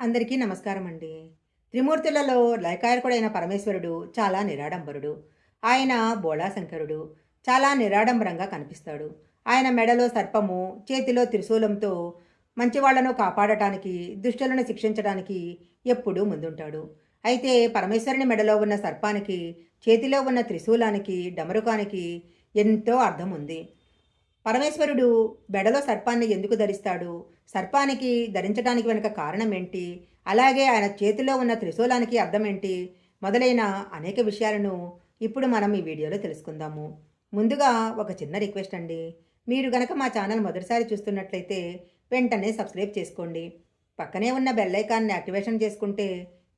అందరికీ నమస్కారం అండి త్రిమూర్తులలో లైకాయకుడైన పరమేశ్వరుడు చాలా నిరాడంబరుడు. ఆయన బోళాశంకరుడు. చాలా నిరాడంబరంగా కనిపిస్తాడు. ఆయన మెడలో సర్పము చేతిలో త్రిశూలంతో మంచివాళ్ళను కాపాడటానికి దుష్టులను శిక్షించడానికి ఎప్పుడూ ముందుంటాడు. అయితే పరమేశ్వరుని మెడలో ఉన్న సర్పానికి చేతిలో ఉన్న త్రిశూలానికి డమరుకానికి ఎంతో అర్థం ఉంది పరమేశ్వరుడు బెడలో సర్పాన్ని ఎందుకు ధరిస్తాడు? సర్పానికి ధరించడానికి వెనుక కారణం ఏంటి? అలాగే ఆయన చేతిలో ఉన్న త్రిశూలానికి అర్థం ఏంటి? మొదలైన అనేక విషయాలను ఇప్పుడు మనం ఈ వీడియోలో తెలుసుకుందాము. ముందుగా ఒక చిన్న రిక్వెస్ట్ అండి. మీరు గనక మా ఛానల్ మొదటిసారి చూస్తున్నట్లయితే వెంటనే సబ్స్క్రైబ్ చేసుకోండి. పక్కనే ఉన్న బెల్ ఐకాన్ని యాక్టివేషన్ చేసుకుంటే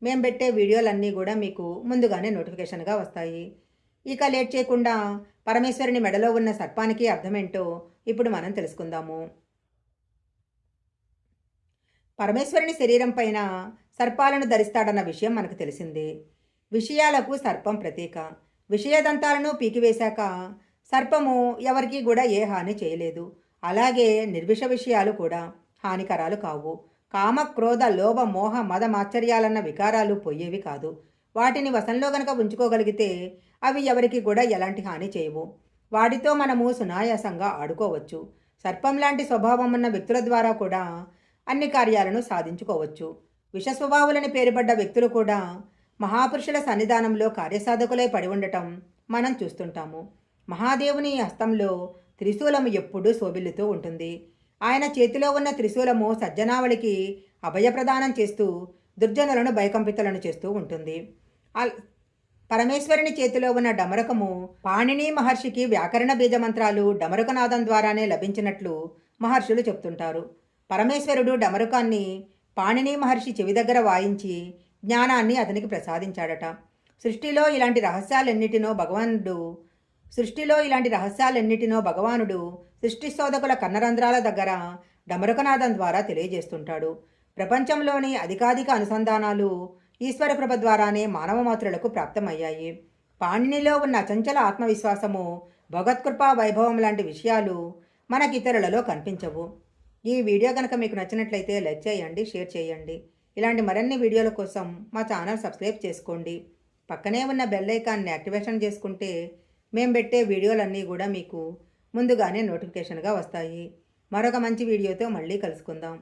మేము పెట్టే వీడియోలన్నీ కూడా మీకు ముందుగానే నోటిఫికేషన్గా వస్తాయి. ఇక లేట్ చేయకుండా పరమేశ్వరుని మెడలో ఉన్న సర్పానికి అర్థమేంటో ఇప్పుడు మనం తెలుసుకుందాము. పరమేశ్వరుని శరీరం పైన సర్పాలను ధరిస్తాడన్న విషయం మనకు తెలిసిందే. విషయాలకు సర్పం ప్రతీక. విషయదంతాలను పీకివేశాక సర్పము ఎవరికి కూడా ఏ హాని చేయలేదు. అలాగే నిర్విష విషయాలు కూడా హానికరాలు కావు. కామ క్రోధ లోభ మోహ మదమాశ్చర్యాలన్న వికారాలు పోయేవి కాదు. వాటిని వశంలో గనక ఉంచుకోగలిగితే అవి ఎవరికి కూడా ఎలాంటి హాని చేయవు. వాటితో మనము సునాయాసంగా ఆడుకోవచ్చు. సర్పం లాంటి స్వభావం ఉన్న వ్యక్తుల ద్వారా కూడా అన్ని కార్యాలను సాధించుకోవచ్చు. విష స్వభావులని పేరుపడ్డ వ్యక్తులు కూడా మహాపురుషుల సన్నిధానంలో కార్యసాధకులై పడి ఉండటం మనం చూస్తుంటాము. మహాదేవుని హస్తంలో త్రిశూలము ఎప్పుడూ శోభిల్లుతూ ఉంటుంది. ఆయన చేతిలో ఉన్న త్రిశూలము సజ్జనావళికి అభయప్రదానం చేస్తూ దుర్జనులను భయకంపితలను చేస్తూ ఉంటుంది. పరమేశ్వరుని చేతిలో ఉన్న డమరకము పాణిని మహర్షికి వ్యాకరణ బీజమంత్రాలు డమరుకనాదం ద్వారానే లభించినట్లు మహర్షులు చెప్తుంటారు. పరమేశ్వరుడు డమరుకాన్ని పాణిని మహర్షి చెవి దగ్గర వాయించి జ్ఞానాన్ని అతనికి ప్రసాదించాడట. సృష్టిలో ఇలాంటి రహస్యాలెన్నిటినో భగవానుడు సృష్టిలో ఇలాంటి రహస్యాలెన్నిటినో భగవానుడు సృష్టి శోధకుల కన్నరంధ్రాల దగ్గర డమరుకనాదం ద్వారా తెలియజేస్తుంటాడు. ప్రపంచంలోని అధికాధిక అనుసంధానాలు ఈశ్వరప్రభ ద్వారానే మానవ మాత్రులకు ప్రాప్తమయ్యాయి. పాణినిలో ఉన్న చంచల ఆత్మవిశ్వాసము భగవత్కృపా వైభవం లాంటి విషయాలు మనకి ఇతరులలో కనిపించవు. ఈ వీడియో కనుక మీకు నచ్చినట్లయితే లైక్ చేయండి షేర్ చేయండి. ఇలాంటి మరిన్ని వీడియోల కోసం మా ఛానల్ సబ్స్క్రైబ్ చేసుకోండి. పక్కనే ఉన్న బెల్ ఐకాన్ని యాక్టివేషన్ చేసుకుంటే మేము పెట్టే వీడియోలన్నీ కూడా మీకు ముందుగానే నోటిఫికేషన్గా వస్తాయి. మరొక మంచి వీడియోతో మళ్ళీ కలుసుకుందాం.